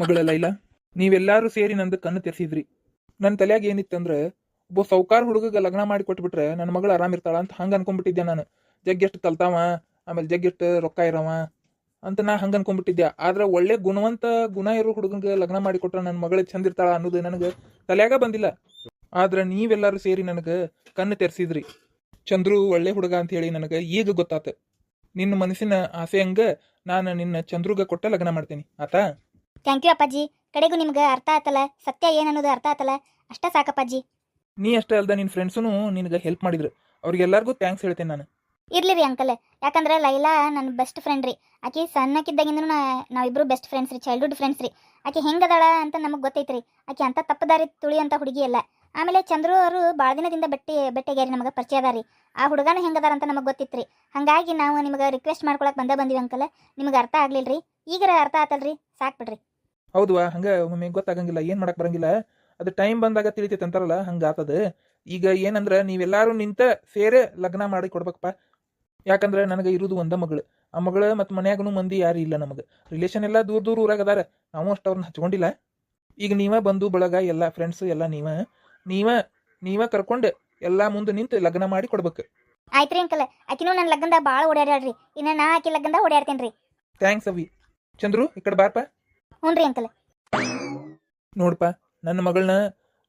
ಮಗಳೆಲ್ಲ ಇಲ್ಲ ನೀವೆಲ್ಲಾರು ಸೇರಿ ನಂದು ಕಣ್ಣು ತೆರೆಸಿದ್ರಿ. ನನ್ನ ತಲೆಯಾಗ ಏನಿತ್ತಂದ್ರೆ ಒಬ್ಬ ಸೌಕಾರ ಹುಡುಗಗೆ ಲಗ್ನ ಮಾಡಿ ಕೊಟ್ಬಿಟ್ರೆ ನನ್ನ ಮಗಳು ಆರಾಮಿರ್ತಾಳ ಅಂತ ಹಂಗೆ ಅನ್ಕೊಂಡ್ಬಿಟ್ಟಿದ್ದೆ ನಾನು. ಜಗ್ಗೆಷ್ಟು ತಲ್ತಾವ, ಆಮೇಲೆ ಜಗ್ಗೆಷ್ಟು ರೊಕ್ಕ ಇರವ ಅಂತ ನಾ ಹಂಗೆ ಅನ್ಕೊಂಡ್ಬಿಟ್ಟಿದ್ದೆ. ಆದ್ರೆ ಒಳ್ಳೆ ಗುಣವಂತ ಗುಣ ಇರೋ ಹುಡುಗಂಗೆ ಲಗ್ನ ಮಾಡಿ ಕೊಟ್ರೆ ನನ್ನ ಮಗಳು ಚಂದ ಇರ್ತಾಳ ಅನ್ನೋದು ನನಗೆ ತಲೆಯಾಗ ಬಂದಿಲ್ಲ. ಆದ್ರೆ ನೀವೆಲ್ಲರೂ ಸೇರಿ ನನಗೆ ಕಣ್ಣು ತೆರೆಸಿದ್ರಿ. ಚಂದ್ರು ಒಳ್ಳೆ ಹುಡುಗ ಅಂತ ಹೇಳಿ ನನಗೆ ಈಗ ಗೊತ್ತಾತ. ನಿನ್ನ ಮನಸ್ಸಿನ ಆಸೆ ಹಂಗ ನಾನು ನಿನ್ನ ಚಂದ್ರುಗ ಕೊಟ್ಟ ಲಗ್ನ ಮಾಡ್ತೀನಿ. ಆತಾ? ಥ್ಯಾಂಕ್ ಯು ಅಪ್ಪಾಜಿ. ಕಡೆಗೂ ನಿಮ್ಗೆ ಅರ್ಥ ಆತಲ್ಲ ಸತ್ಯ ಏನನ್ನೋದು ಅರ್ಥ ಆತಲ್ಲ ಅಷ್ಟೇ ಸಾಕಪ್ಪಾಜಿ ನೀ ಅಷ್ಟೇ ಅಲ್ದ ನಿನ್ನ ಫ್ರೆಂಡ್ಸೂ ನಿನಗೆ ಹೆಲ್ಪ್ ಮಾಡಿದ್ರು. ಅವ್ರಿಗೆಲ್ಲರಿಗೂ ಥ್ಯಾಂಕ್ಸ್ ಹೇಳ್ತೇನೆ ನಾನು. ಇರ್ಲಿ ರೀ ಅಂಕಲ್ ಯಾಕಂದ್ರೆ ಲೈಲಾ ನನ್ನ ಬೆಸ್ಟ್ ಫ್ರೆಂಡ್ ರೀ. ಆಕೆ ಸಣ್ಣಕ್ಕಿದ್ದಾಗಿಂದನೂ ನಾ ನಾವಿಬ್ರು ಬೆಸ್ಟ್ ಫ್ರೆಂಡ್ಸ್ ರೀ ಚೈಲ್ಡ್ಹುಡ್ ಫ್ರೆಂಡ್ಸ್ ರೀ. ಆಕೆ ಹೆಂಗದಾಳ ಅಂತ ನಮಗೆ ಗೊತ್ತೈತ್ರಿ. ಆಕೆ ಅಂತ ತಪ್ಪದಾರಿ ತುಳಿಯಂತ ಹುಡುಗಿ ಅಲ್ಲ. ಆಮೇಲೆ ಚಂದ್ರು ಅವರು ಭಾಳ ದಿನದಿಂದ ಬೆಟ್ಟಿ ಬೆಟ್ಟಿಗ್ಯಾರಿ ನಮಗೆ ಪರಿಚಯ ಅದ ರೀ ಆ ಹುಡುಗನ ಹೆಂಗದಾರ ಅಂತ ನಮಗೆ ಗೊತ್ತಿತ್ರಿ. ಹಾಗಾಗಿ ನಾವು ನಿಮಗೆ ರಿಕ್ವೆಸ್ಟ್ ಮಾಡ್ಕೊಳಕ್ಕೆ ಬಂದ ಬಂದಿವಿ ಅಂಕಲ್ ನಿಮಗೆ ಅರ್ಥ ಆಗ್ಲಿಲ್ರಿ? ಈಗರ ಅರ್ಥ ಆತಲ್ರಿ? ಸಾಕು ಬಿಡ್ರಿ. ಹೌದವಾ ಹಂಗೆ ಒಮ್ಮೆ ಗೊತ್ತಾಗಂಗಿಲ್ಲ ಏನು ಮಾಡಕ್ ಬರಂಗಿಲ್ಲ. ಅದು ಟೈಮ್ ಬಂದಾಗ ತಿಳಿತೈತೆ ಅಂತಾರಲ್ಲ ಹಂಗೆ ಆತದ. ಈಗ ಏನಂದ್ರೆ ನೀವೆಲ್ಲರೂ ನಿಂತ ಸೇರೆ ಲಗ್ನ ಮಾಡಿ ಕೊಡ್ಬೇಕಪ್ಪ. ಯಾಕಂದ್ರೆ ನನಗೆ ಇರುವುದು ಒಂದ ಮಗಳು. ಆ ಮಗಳು ಮತ್ತು ಮನ್ಯಾಗನು ಮಂದಿ ಯಾರು ಇಲ್ಲ ನಮಗೆ. ರಿಲೇಷನ್ ಎಲ್ಲ ದೂರ ದೂರ ಊರಾಗ ಅದಾರ. ನಾವು ಅಷ್ಟು ಅವ್ರನ್ನ ಹಚ್ಕೊಂಡಿಲ್ಲ. ಈಗ ನೀವ ಬಂದು ಬಳಗ ಎಲ್ಲ ಫ್ರೆಂಡ್ಸ್ ಎಲ್ಲ ನೀವ. ನೀವ ನೀವ ಕರ್ಕೊಂಡು ಎಲ್ಲ ಮುಂದೆ ನಿಂತು ಲಗ್ನ ಮಾಡಿ ಕೊಡ್ಬೇಕು. ಆಯ್ತ್ರಿ ಅಂಕಲ್ ಆಕಿನೂ ನನ್ನ ಲಗ್ನದಾಗ ಭಾಳ ಓಡಾಡ್ಯಾಳ್ರಿ ಇನ್ನ ನಾ ಆಕಿ ಲಗ್ನದಾಗ ಓಡಾಡ್ತೇನ್ರಿ ಥ್ಯಾಂಕ್ಸ್ ಅವಿ. ಚಂದ್ರು ಈ ಕಡೆ ಬಾರಪ್ಪ ಹ್ಞೂ ಅಂಕಲ್ ನೋಡ್ಪ, ನನ್ನ ಮಗಳನ್ನ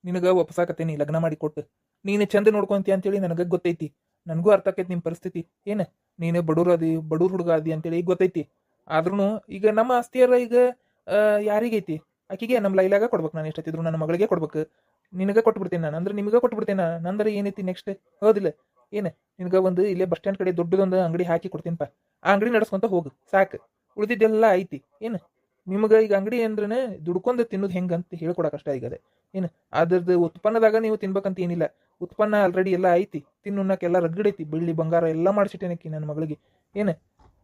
ನಿನಗ ಒಪ್ಸಾಕತ್ತೀನಿ, ಲಗ್ನ ಮಾಡಿ ಕೊಟ್ಟು. ನೀನು ಚಂದ ನೋಡ್ಕೊಂತಿ ಅಂತೇಳಿ ನನಗೆ ಗೊತ್ತೈತಿ. ನನಗೂ ಅರ್ಥ ಆಕೈತಿ ನಿಮ್ಮ ಪರಿಸ್ಥಿತಿ. ಏನ? ನೀನು ಬಡೂರು ಅದಿ ಬಡೂರ್ ಹುಡುಗ ಅದಿ ಅಂತೇಳಿ ಈಗ ಗೊತ್ತೈತಿ. ಆದ್ರೂ ಈಗ ನಮ್ಮ ಆಸ್ತಿಯರ ಈಗ ಯಾರಿಗೈತಿ? ಆಕಿಗೆ ನಮ್ಮ ಲೈಲಾಗ ಕೊಡ್ಬೇಕು ನಾನು ಎಷ್ಟೊತ್ತಿದ್ರು, ನನ್ನ ಮಗಳಿಗೆ ಕೊಡ್ಬೇಕು. ನಿನಗೆ ಕೊಟ್ಬಿಡ್ತೇನೆ ನಾನು. ಅಂದ್ರೆ ನಿಮಗೆ ಕೊಟ್ಬಿಡ್ತೇನೆ ನಾನು. ನಂದ್ರೆ ಏನೈತಿ ನೆಕ್ಸ್ಟ್ ಹೌದಿಲ್ಲ. ಏನು? ನಿನಗೆ ಒಂದು ಇಲ್ಲೇ ಬಸ್ ಸ್ಟ್ಯಾಂಡ್ ಕಡೆ ದೊಡ್ಡದೊಂದು ಅಂಗಡಿ ಹಾಕಿ ಕೊಡ್ತೀನಿಪ್ಪ ಆ ಅಂಗಡಿ ನಡೆಸ್ಕೊಂತ ಹೋಗು. ಸಾಕು. ಉಳಿದಿದ್ದೆಲ್ಲ ಐತಿ. ಏನು? ನಿಮ್ಗೆ ಈಗ ಅಂಗಡಿ ಅಂದ್ರೆ ದುಡ್ಕೊಂಡು ತಿನ್ನೋದು ಹೆಂಗಂತ ಅಷ್ಟೇ ಈಗ ಅದೇ. ಏನು ಅದ್ರದ್ದು ಉತ್ಪನ್ನದಾಗ ನೀವು ತಿನ್ಬೇಕಂತ ಏನಿಲ್ಲ. ಉತ್ಪನ್ನ ಆಲ್ರೆಡಿ ಎಲ್ಲ ಐತಿ ತಿನ್ನುನ್ನಕ್ಕೆಲ್ಲ ರಗ್ಗಡೈತಿ ಬೆಳ್ಳಿ ಬಂಗಾರ ಎಲ್ಲ ಮಾಡಿಸಿಟ್ಟೇನಕ್ಕಿ ನನ್ನ ಮಗಳಿಗೆ. ಏನು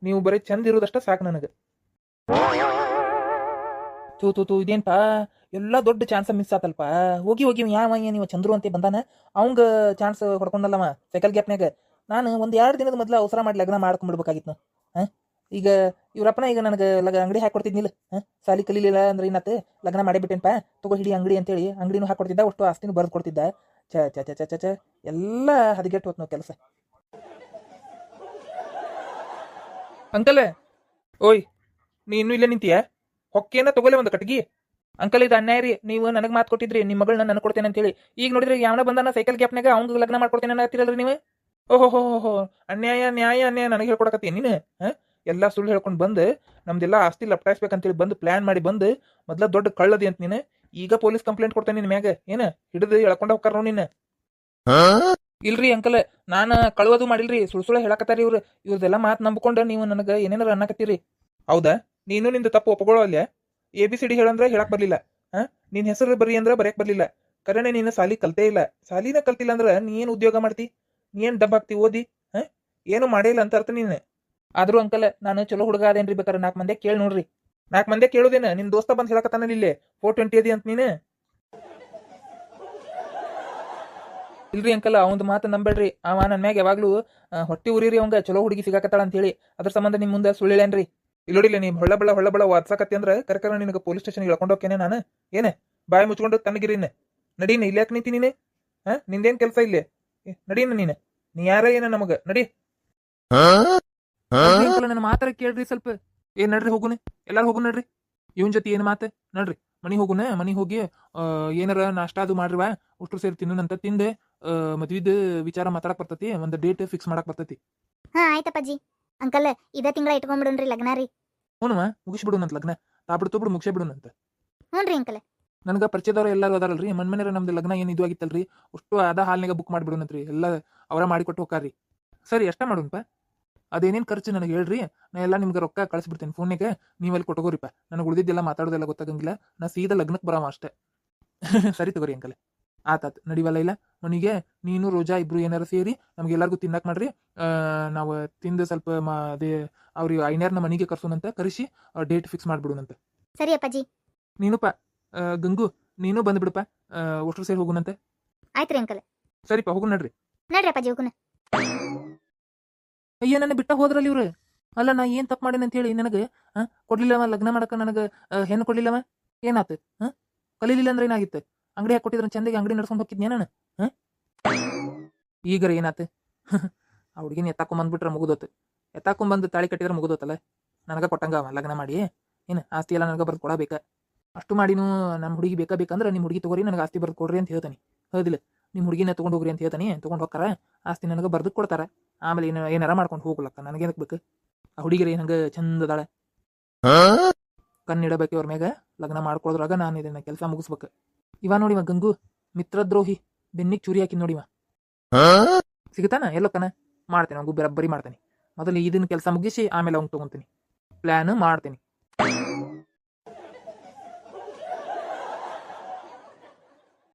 ನೀವು ಬರೀ ಚಂದ ಇರೋದಷ್ಟ ಸಾಕು ನನಗೆ. ತೂ ತೂ ತೂ ಇದೇನ್ಪಾ? ಎಲ್ಲ ದೊಡ್ಡ ಚಾನ್ಸ್ ಮಿಸ್ ಆತಲ್ಪ? ಹೋಗಿ ಹೋಗಿ ಯಾವ ನೀವು ಚಂದ್ರು ಅಂತ ಬಂದಾನ? ಅವಂಗ ಚಾನ್ಸ್ ಹೊಡ್ಕೊಂಡಲ್ಲವ ಸೈಕಲ್ ಗ್ಯಾಪ್ನಾಗ ನಾನು ಒಂದು ಎರಡು ದಿನದ ಮೊದಲು ಅವಸರ ಮಾಡಿ ಲಗ್ನ ಮಾಡ್ಕೊಂಡ್ಬಿಡ್ಬೇಕಾಗಿತ್ತು ಹಾಂ? ಈಗ ಇವರಪ್ಪನ ಈಗ ನನಗೆ ಲಗ ಅಂಗಡಿ ಹಾಕೊಡ್ತಿದ್ನಿಲ್ಲ ಹಾಂ? ಸಾಲಿ ಕಲೀಲಿಲ್ಲ ಅಂದ್ರೆ ಇನ್ನತ್ತೆ. ಲಗ್ನ ಮಾಡಿಬಿಟ್ಟೆನ್ಪ ತಗೋ ಹಿಡಿ ಅಂಗಡಿ ಅಂತೇಳಿ. ಅಂಗಡಿನೂ ಹಾಕೊಡ್ತಿದ್ದ ಅಷ್ಟು ಆಸ್ತಿನೂ ಬರೆದು ಕೊಡ್ತಿದ್ದ. ಚ ಚ ಚ ಚ ಚ ಎಲ್ಲ ಹದಗೆಟ್ಟು ಹೋತ್ ನಾವು ಕೆಲಸ. ಅಂಕಲ್, ಓಯ್, ನೀ ಇನ್ನೂ ಇಲ್ಲೇ ನಿಂತೀಯ? ಹೊಕ್ಕೇನ ತಗೊಲೆ ಒಂದು ಕಟ್ಗಿ. ಅಂಕಲ್, ಇದು ಅನ್ಯಾಯ ರೀ. ನೀವು ನನಗೆ ಮಾತು ಕೊಟ್ಟಿದ್ರಿ. ನಿಮ್ಮ ಮಗಳನ್ನ ನನಗೆ ಕೊಡ್ತೇನೆ ಅಂತೇಳಿ. ಈಗ ನೋಡಿದ್ರೆ ಯಾವನ ಬಂದಾನ ಸೈಕಲ್ ಗ್ಯಾಪ್ನಾಗ ಅವ್ನಿಗೆ ಲಗ್ನ ಮಾಡ್ಕೊಡ್ತೇನೆ ಅನ್ನತ್ತೀರಲ್ರಿ ನೀವು? ಓಹೋ ಹೋ ಹೋ ಅನ್ಯಾಯ, ನ್ಯಾಯ, ಅನ್ಯಾಯ ನನಗೆ ಹೇಳ್ಕೊಡಕತ್ತೀನಿ ನೀನು. ಹಾಂ? ಎಲ್ಲ ಸುಳ್ಳು ಹೇಳ್ಕೊಂಡು ಬಂದು ನಮ್ದೆಲ್ಲ ಆಸ್ತಿ ಲಪ್ಟಾಯಿಸ್ಬೇಕಂತೇಳಿ ಬಂದು ಪ್ಲಾನ್ ಮಾಡಿ ಬಂದು ಮೊದ್ಲ ದೊಡ್ಡ ಕಳ್ಳದಿ ಅಂತ ನೀನು. ಈಗ ಪೊಲೀಸ್ ಕಂಪ್ಲೇಂಟ್ ಕೊಡ್ತೇನೆ ನಿನ್ ಮ್ಯಾಗ. ಏನ? ಹಿಡಿದು ಎಳ್ಕೊಂಡ ಹೋಗ್ತಾರ ನೋ ನಿನ್ನ ಇಲ್ರಿ ಅಂಕಲ್, ನಾನು ಕಳುವುದು ಮಾಡಿಲ್ರಿ. ಸುಳ್ ಸುಳ್ಳು ಹೇಳಕತ್ತಾರಿ ಇವ್ರು. ಇವ್ರದೆಲ್ಲ ಮಾತು ನಂಬ್ಕೊಂಡು ನೀವು ನನಗೆ ಏನೇನಾರ ಅನ್ನಕತ್ತೀರಿ. ಹೌದಾ? ನೀನು ನಿಂದು ತಪ್ಪು ಒಪ್ಕೊಳ್ಳೋಲ್ಲ ಎ, ಬಿ, ಸಿ, ಡಿ ಹೇಳಂದ್ರೆ ಹೇಳಕ್ ಬರ್ಲಿಲ್ಲ. ಹಾ? ನಿನ್ನ ಹೆಸರು ಬರೀ ಅಂದ್ರೆ ಬರೆಯಕ್ ಬರ್ಲಿಲ್ಲ. ಕರೆನೆ ನೀನು ಸಾಲಿ ಕಲ್ತೇ ಇಲ್ಲ. ಸಾಲಿನ ಕಲ್ತಿಲ್ಲ ಅಂದ್ರೆ ನೀ ಉದ್ಯೋಗ ಮಾಡ್ತಿ? ನೀ ಏನು ಹಾಕ್ತಿ ಓದಿ? ಹಾ? ಏನು ಮಾಡೇ ಇಲ್ಲ ಅಂತ ಅರ್ಥ ನೀನು. ಆದ್ರೂ ಅಂಕಲ್, ನಾನು ಚಲೋ ಹುಡುಗ ಅದೇನ್ರಿ ಬೇಕಾದ್ರೆ ನಾಲ್ಕು ಮಂದಿ ಕೇಳಿ ನೋಡ್ರಿ. ನಾಲ್ಕು ಮಂದಿ ಕೇಳೋದೇನ, ನಿನ್ ದೋಸ್ತ ಬಂದು ಹೇಳಕತ್ತಾನ ಇಲ್ಲೇ? ಫೋರ್ ಟ್ವೆಂಟಿ ಅದಿ ಅಂತ ನೀನು? ಇಲ್ರಿ ಅಂಕಲ್, ಅವಂದು ಮಾತು ನಂಬೇಡ್ರಿ ಅವ ನನ್ನ ಮ್ಯಾಗ ಯಾವಾಗ್ಲೂ ಹೊಟ್ಟಿ ಉರಿರಿ ಅವಂಗ, ಚಲೋ ಹುಡುಗಿ ಸಿಗಾಕತ್ತಾಳ ಅಂತ ಹೇಳಿ ಅದ್ರ ಸಂಬಂಧ ನಿಮ್ ಮುಂದೆ ಸುಳ್ಳಿಲ್ಲೇನ್ರಿ? ಇಲ್ಲೋಡಿಲ್ಲ ನೀ ಹೊಳ್ಳ ಹೊಳ್ಳಬಳ ಹೊಳ್ಳ ಬಳ ವಾದ್ಸಕತ್ತಿ ಅಂದ್ರೆ ಕರ್ಕರ ನಿನಗೆ ಪೊಲೀಸ್ ಸ್ಟೇಷನ್ ಹೇಳ್ಕೊಂಡು ಹೋಗ್ತೇನೆ ನಾನು. ಏನೇ? ಬಾಯಿ ಮುಚ್ಕೊಂಡು ತಣ್ಣಗಿರಿನ ನಡೀನ ಯಾಕೆ ನಿಂತಿ ನೀನು? ಹಾ ನಿಂದೇನ್ ಕೆಲಸ ಇಲ್ಲೇ? ನಡೀನ ನೀನು. ನೀ ಯಾರ ಏನ ನಮಗ? ನಡಿ. ನನ್ನ ಮಾತ್ರ ಕೇಳ್ರಿ ಸ್ವಲ್ಪ. ಏ ನಡ್ರಿ ಹೋಗುನೆ. ಎಲ್ಲಾರು ಹೋಗು ನಡ್ರಿ. ಇವನ್ ಜೊತೆ ಏನ್ ಮಾತ? ನಡ್ರಿ. ಮನಿ ಹೋಗುನ ಮನಿ ಹೋಗಿ ಆ, ಏನಾರ ನಾಷ್ಟ ಅದು ಮಾಡ್ರಿವಾ ಉಷ್ಟ್ರು ಸೇರಿ ತಿನ್ನೋಣಂತ ತಿಂದೆ. ಮದ್ವಿದ ಮದ್ವಿದ್ ವಿಚಾರ ಮಾತಾಡಕ್ ಬರ್ತೈತಿ. ಒಂದ್ ಡೇಟ್ ಫಿಕ್ಸ್ ಮಾಡಕ್ ಬರ್ತೈತಿ. ಹಾಂ ಆಯ್ತಪ್ಪಾಜಿ. ಅಂಕಲ್ ಇದ ತಿಂಗಳ ಇಟ್ಕೊಂಡ್ಬಿಡುನ್ರಿ ಲಗ್ನ ರೀ. ಮುಗಿಸ್ ಮುಗಿಸ್ಬಿಡುನಂತ ಲಗ್ನ. ತಾಬಿಡ್ತು ಬಿಡು ಮುಗಿಸೇ ಬಿಡುನಂತ ಹ್ಞೂ ರೀ ಅಂಕಲ್. ನನಗೆ ಪರಿಚಯದವ್ರು ಎಲ್ಲರೂ ಅದಾರಲ್ರಿ. ಮನ್ ಮನೆಯವ್ರ ನಮ್ದು ಲಗ್ನ ಏನು ಇದು ಆಗಿತ್ತಲ್ರಿ. ಅಷ್ಟು ಅದ ಹಾಲ್ನಾಗ ಬುಕ್ ಮಾಡಿಬಿಡುನಂತ್ರಿ ಎಲ್ಲ ಅವರ ಮಾಡಿಕೊಟ್ಟು ಹೋಗ್ತಾರ್ರಿ ಸರಿ ಎಷ್ಟ ಮಾಡೋಣಪ್ಪ. ಅದೇನೇನು ಖರ್ಚು ನನಗೆ ಹೇಳ್ರಿ. ನಾ ಎಲ್ಲ ನಿಮ್ಗೆ ರೊಕ್ಕ ಕಳಿಸ್ಬಿಡ್ತೀನಿ ಫೋನಿಗೆ. ನೀವು ಅಲ್ಲಿ ಕೊಟ್ಟಗೋರಿಪ್ಪ ನನಗೆ ಉಳಿದಿದ್ದೆಲ್ಲ ಮಾತಾಡೋದೆಲ್ಲ ಗೊತ್ತಾಗಂಗಿಲ್ಲ. ನಾ ಸೀದಾ ಲಗ್ನಕ್ಕೆ ಬರಾಮ ಅಷ್ಟೇ. ಸರಿ ತಗೋರಿ ಅಂಕಲ್. ಆತಾತ್. ನಡಿವಲ್ಲ ಇಲ್ಲ? ಮನಿಗೆ ನೀನು ರೋಜಾ ಇಬ್ರು ಏನಾರು ಸೇರಿ ನಮ್ಗೆ ಎಲ್ಲರಿಗೂ ತಿನ್ನಕ್ ಮಾಡ್ರಿ. ನಾವು ತಿಂದು ಸ್ವಲ್ಪ ಮಾ ಅದೇ ಅವ್ರಿಗೆ ಐನ್ಯಾರನ್ನ ಮನೆಗೆ ಕರ್ಸೋಣಂತ ಕರೆಸಿ ಡೇಟ್ ಫಿಕ್ಸ್ ಮಾಡ್ಬಿಡುನಂತ ಸರಿ ಅಪ್ಪಾಜಿ. ನೀನುಪ್ಪ ಗಂಗು ನೀನು ಬಂದ್ಬಿಡಪ್ಪ. ಒಟ್ಟರು ಸೇರಿ ಹೋಗುನಂತೆ ಆಯ್ತು ರೀ ಅಂಕಲ್. ಸರಿಪ್ಪ ಹೋಗು ನಡ್ರಿ. ನಡ್ರಿ ಅಪ್ಪಾಜಿ ಹೋಗುನ ಅಯ್ಯ, ನನ್ನ ಬಿಟ್ಟ ಹೋದ್ರಲ್ಲ ಇವ್ರು. ಅಲ್ಲ, ನಾ ಏನ್ ತಪ್ಪು ಮಾಡೇನಿ ಅಂತ ಹೇಳಿ ನನಗೆ ಕೊಡ್ಲಿಲ್ಲವ, ಲಗ್ನ ಮಾಡಕ ನನಗೆ ಹೆಣ್ಣು ಕೊಡ್ಲಿಲ್ಲವ? ಏನಾತ? ಕಲೀಲಿಲ್ಲ ಅಂದ್ರೆ ಏನಾಗಿತ್ತು? ಅಂಗಡಿ ಹಾಕೊಟ್ಟಿದ್ರೆ ಚಂದಿಗೆ ಅಂಗಡಿ ನಡ್ಸ್ಕೊಂಡು ಹೋಗಿದ್ನೇ ನಾನು? ಹಾಂ ಈಗರ ಏನಾತು? ಆ ಹುಡುಗಿನ ಎತ್ತಾಕೊಂಬಂದ್ಬಿಟ್ರೆ ಮುಗಿದೋತು. ಎತ್ತಾಕೊಂಬಂದು ತಾಳಿ ಕಟ್ಟಿದ್ರೆ ಮುಗಿದೋತಲ್ಲ? ನನಗೆ ಕೊಟ್ಟಂಗ ಅವ ಲಗ್ನ ಮಾಡಿ. ಏನು, ಆಸ್ತಿ ಎಲ್ಲ ನನಗೆ ಬರ್ದು ಕೊಡಬೇಕ? ಅಷ್ಟು ಮಾಡಿನೂ ನಮ್ಮ ಹುಡುಗಿ ಬೇಕಾ ಬೇಕಂದ್ರೆ ನಿಮ್ಮ ಹುಡುಗಿ ತಗೋರಿ, ನನಗೆ ಆಸ್ತಿ ಬರ್ದು ಕೊಡ್ರಿ ಅಂತ ಹೇಳ್ತಾನೆ. ಹೌದಿಲ್ಲ? ನಿಮ್ಮ ಹುಡುಗಿನ ತೊಗೊಂಡು ಹೋಗ್ರಿ ಅಂತ ಹೇಳ್ತಾನೆ ತೊಗೊಂಡು ಹೋಗ್ತಾರ ಆಸ್ತಿ ನನಗೆ ಬರ್ದು ಕೊಡ್ತಾರೆ. ಆಮೇಲೆ ಏನು ಏನಾರ ಮಾಡ್ಕೊಂಡು ಹೋಗ್ಲಕ್ಕ ನನಗೇನಕ್ಕೆ ಬೇಕು? ಆ ಹುಡುಗಿರಿ ಹಂಗೆ ಚಂದದಾಳೆ ಕಣ್ಣಿಡಬೇಕು ಅವ್ರ ಮ್ಯಾಗ ಲಗ್ನ ಮಾಡ್ಕೊಳೋದ್ರಾಗ ನಾನು ಇದನ್ನ ಕೆಲಸ ಮುಗಿಸ್ಬೇಕು. ಇವ ನೋಡಿವ ಗಂಗು ಮಿತ್ರದ್ರೋಹಿ ಬೆನ್ನಿಗೆ ಚೂರಿ ಹಾಕಿ ನೋಡಿವ ಸಿಗುತ್ತಾನ? ಎಲ್ಲಕ್ಕನ? ಮಾಡ್ತೇನೆ ಅವ್ನು ಬರಬ್ಬರಿ ಮಾಡ್ತೇನೆ. ಮೊದಲು ಇದನ್ನ ಕೆಲಸ ಮುಗಿಸಿ ಆಮೇಲೆ ಅವ್ನು ತಗೊಂತೀನಿ. ಪ್ಲ್ಯಾನ್ ಮಾಡ್ತೀನಿ.